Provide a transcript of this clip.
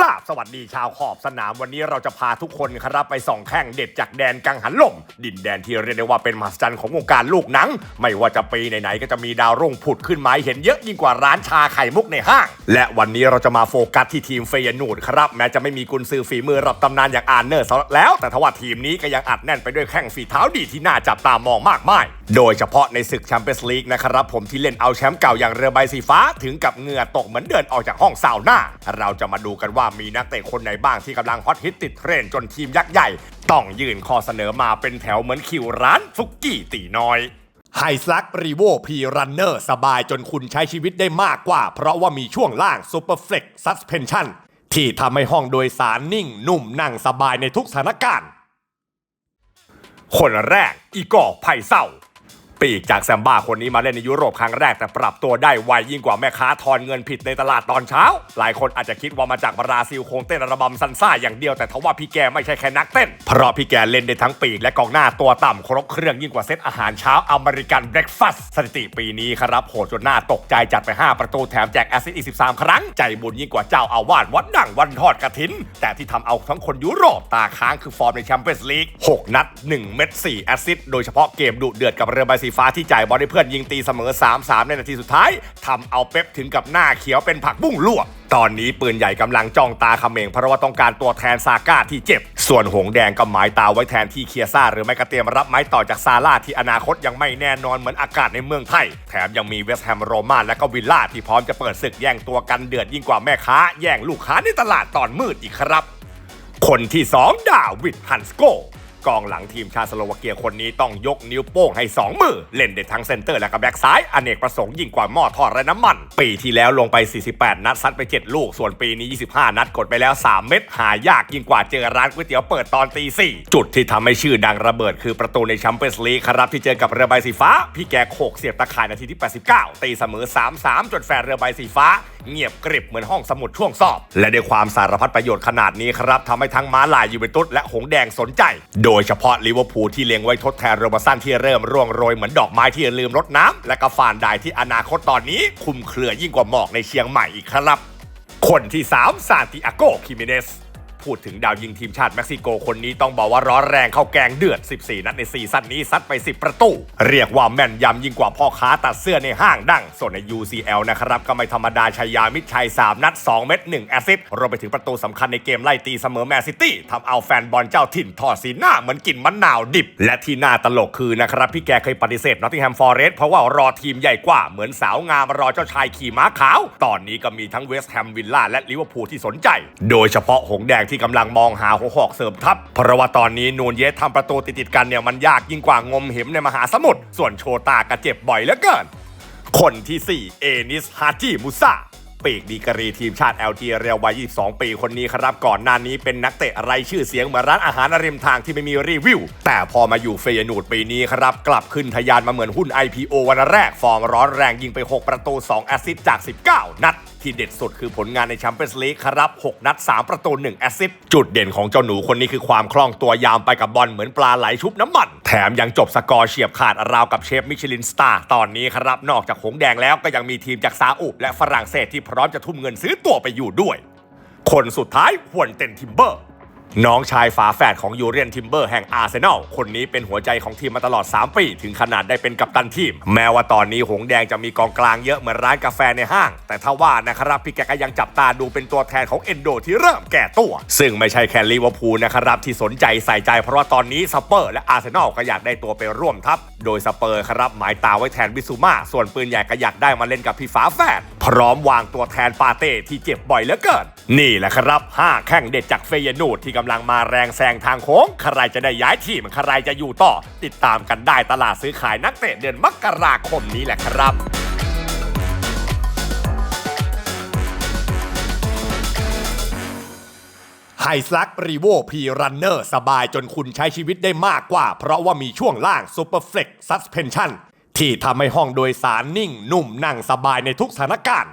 ราบสวัสดีชาวขอบสนามวันนี้เราจะพาทุกคนครับไปส่องแข่งเด็ดจากแดนกังหันลม ดินแดนที่เรียกได้ว่าเป็นมหัศจรรย์ของวงการลูกหนัง ไม่ว่าจะปีไหนๆก็จะมีดาวรุ่งผุดขึ้นมาเห็นเยอะยิ่งกว่าร้านชาไข่มุกในห้าง และวันนี้เราจะมาโฟกัสที่ทีมเฟยนูดครับแม้จะไม่มีกุนซือฝีมือระดับตำนานอย่างอานเนอร์แล้ว แต่ทว่าทีมนี้ก็ยังอัดแน่นไปด้วยแข้งฝีเท้าดีที่น่าจับตามองมากมายโดยเฉพาะในศึกแชมเปี้ยนส์ลีกนะครับผมที่เล่นเอาแชมป์เก่าอย่างเรือใบสีฟ้า ถึงกับเหงื่อตกเหมือนเดินออกจากห้องซาวน่าเราจะมาดูกันว่ามีนักเตะคนไหนบ้างที่กำลังฮอตฮิตติดเทรนด์จนทีมยักษ์ใหญ่ ต้องยื่นข้อเสนอมาเป็นแถวเหมือนคิวร้านฟุกกี้ตีน้อยไฮซักรีโวพีรันเนอร์สบายจนคุณใช้ชีวิตได้มากกว่า เพราะว่ามีช่วงล่าง Super Flex Suspension ที่ทำให้ห้องโดยสารนิ่งนุ่มนั่งสบายในทุกสถานการณ์ คนแรกอีกอร์ไผ่เศร้า ปีกจากแซมบ้าคนนี้มาเล่นในยุโรปครั้งแรกแต่ปรับตัวได้ไวยิ่งกว่าแม่ค้าทอนเงินผิดในตลาดตอนเช้า หลายคนอาจจะคิดว่ามาจากบราซิลคงเต้นระบำซันซ่าอย่างเดียวแต่ทว่าพี่แกไม่ใช่แค่นักเต้น เพราะพี่แกเล่นได้ทั้งปีกและกองหน้าตัวต่ำครบเครื่องยิ่งกว่าเซตอาหารเช้าอเมริกันเบรคฟาสต์สถิติปีนี้ครับโหดจนหน้าตกใจจัดไป 5 ประตูแถมแจกแอสซิสต์อีก13 ครั้ง ใจบุญยิ่งกว่าเจ้าอาวาสวัดดั่งวันทอดกระถิน แต่ที่ทำเอาทั้งคนยุโรปตาค้างคือฟอร์มในแชมเปี้ยนส์ลีก6นัด 1 เม็ด4แอสซิสต์โดยเฉพาะเกมดุเดือดกับเรือใบสีฟ้าที่จ่ายบอลให้เพื่อนยิงตีเสมอ 3-3 ในนาทีสุดท้ายทำเอาเป๊ปถึงกับหน้าเขียวเป็นผักบุ้งลวกตอนนี้ปืนใหญ่กำลังจ้องตาเขมงเพราะว่าต้องการตัวแทนซาก้าที่เจ็บ ส่วนหงแดงก็หมายตาไว้แทนที่เคียซ่า หรือไม่ก็เตรียมรับไม้ต่อจากซาร่าที่อนาคตยังไม่แน่นอนเหมือนอากาศในเมืองไทย แถมยังมีเวสต์แฮมโรมาและก็วิลล่าที่พร้อมจะเปิดศึกแย่งตัวกันเดือดยิ่งกว่าแม่ค้า แย่งลูกค้าในตลาดตอนมืดอีกครับ คนที่ 2 ดาวิดฮันสโก กองหลังทีมชาติสโลวาเกียคนนี้ต้องยกนิ้วโป้งให้ 2 มือ เล่นได้ทั้งเซนเตอร์และก็แบ็กซ้าย อเนกประสงค์ยิ่งกว่าหม้อทอดไร้น้ำมัน ปีที่แล้วลงไป 48 นัดซัดไป 7 ลูก ส่วนปีนี้ 25 นัดกดไปแล้ว 3 เม็ดหายากยิ่งกว่าเจอร้านก๋วยเตี๋ยวเปิดตอนตีสี่จุดที่ทำให้ชื่อดังระเบิดคือประตูในแชมเปี้ยนส์ลีกครับที่เจอกับเรือใบสีฟ้า พี่แกโขกเสียบตะข่ายนาทีที่ 89 ตีเสมอ 3-3จนแฟนเรือใบสีฟ้าเงียบกริบเหมือนห้องสมุดช่วงสอบ และด้วยความสารพัดประโยชน์ขนาดนี้ครับทำให้ทั้งม้าลายยูเวนตุสและหงแดงสนใจ โดยยเฉพาะลิเวอร์พูลที่เล็งไว้ทดแทนโรบสันที่เริ่มร่วงโรยเหมือนดอกไม้ที่ลืมรดน้ำ และก็ฟานไดที่อนาคตตอนนี้คุมเครือยิ่งกว่าหมอกในเชียงใหม่อีกครับ คนที่ 3 ซานติอาโกคิมิเนส พูดถึงดาวยิงทีมชาติเม็กซิโกคนนี้ต้องบอกว่าร้อนแรงเข้าแกงเดือด 14 นัดในซีซั่นนี้ซัดไป 10 ประตู เรียกว่าแม่นยำยิ่งกว่าพ่อค้าตัดเสื้อในห้างดัง ส่วนใน UCL นะครับก็ไม่ธรรมดาชัยยามิชัย 3 นัด 2 เม็ด1แอสซิสรวมไปถึงประตูสำคัญในเกมไล่ตีเสมอแมนซิตี้ทำเอาแฟนบอลเจ้าถิ่นถอดสีหน้าเหมือนกินมะนาวดิบ และที่น่าตลกคือนะครับพี่แกเคยปฏิเสธนอตติงแฮมฟอร์เรสเพราะว่ารอทีมใหญ่กว่าเหมือนสาวงามรอเจ้าชายขี่ม้าขาว ตอนนี้ก็มีทั้งเวสต์แฮมวิลล่าและลิเวอร์พูลที่สนใจ โดยเฉพาะหงแดงที่กำลังมองหาหัวหอกเสริมทัพเพราะว่าตอนนี้นูนเยสทำประตูติดๆกันเนี่ยมันยากยิ่งกว่างมเหมในมหาสมุทรส่วนโชตากระเจ็บบ่อยเหลือเกิน คนที่ 4 เอนิสฮาจิมุซา ปีกดีกรีทีมชาติ LG เรียววัย 22 ปีคนนี้ครับ ก่อนหน้านี้เป็นนักเตะไรชื่อเสียงเหมือนร้านอาหารริมทางที่ไม่มีรีวิว แต่พอมาอยู่เฟยนูดปีนี้ครับ กลับขึ้นทะยานมาเหมือนหุ้น IPO วันแรก ฟอร์มร้อนแรงยิงไป 6 ประตู 2 แอสซิสต์จาก 19 นัด ที่เด็ดสุดคือผลงานในแชมเปี้ยนส์ลีกครับ 6 นัด 3 ประตู 1 แอสซิสต์จุดเด่นของเจ้าหนูคนนี้คือความคล่องตัวยามไปกับบอลเหมือนปลาไหลชุบน้ำมัน แถมยังจบสกอร์เฉียบขาดราวกับเชฟมิชลินสตาร์ตอนนี้ครับ นอกจากหงแดงแล้วก็ยังมีทีมจากซาอุและฝรั่งเศสที่พร้อมจะทุ่มเงินซื้อตัวไปอยู่ด้วย คนสุดท้ายฮวนเต็นทิมเบอร์ น้องชายฝาแฝดของยูเรียนทิมเบอร์แห่งอาร์เซนอล คนนี้เป็นหัวใจของทีมมาตลอด 3 ปี ถึงขนาดได้เป็นกัปตันทีม แม้ว่าตอนนี้หงแดงจะมีกองกลางเยอะเหมือนร้านกาแฟในห้าง แต่ถ้าว่านะครับพี่แกก็ยังจับตาดูเป็นตัวแทนของเอนโดที่เริ่มแก่ตัว ซึ่งไม่ใช่แค่ลิเวอร์พูลนะครับที่สนใจใส่ใจเพราะว่าตอนนี้สเปอร์และอาร์เซนอลก็อยากได้ตัวไปร่วมทัพ โดยสเปอร์ครับหมายตาไว้แทนบิซูมาส่วนปืนใหญ่ก็อยากได้มาเล่นกับพี่ฝาแฝด พร้อมวางตัวแทนปาเต้ที่เจ็บบ่อยเหลือเกิน นี่แหละครับห้าแข้งเด็ดจากเฟยนูดที่กำลังมาแรงแซงทางโค้งใครจะได้ย้ายทีมใครจะอยู่ต่อ ติดตามกันได้ตลาดซื้อขายนักเตะเดือนมกราคมนี้แหละครับไฮซักรีโวพีรันเนอร์สบายจนคุณใช้ชีวิตได้มากกว่า เพราะว่ามีช่วงล่าง Super Flex Suspension ที่ทำให้ห้องโดยสารนิ่ง นุ่มนั่งสบายในทุกสถานการณ์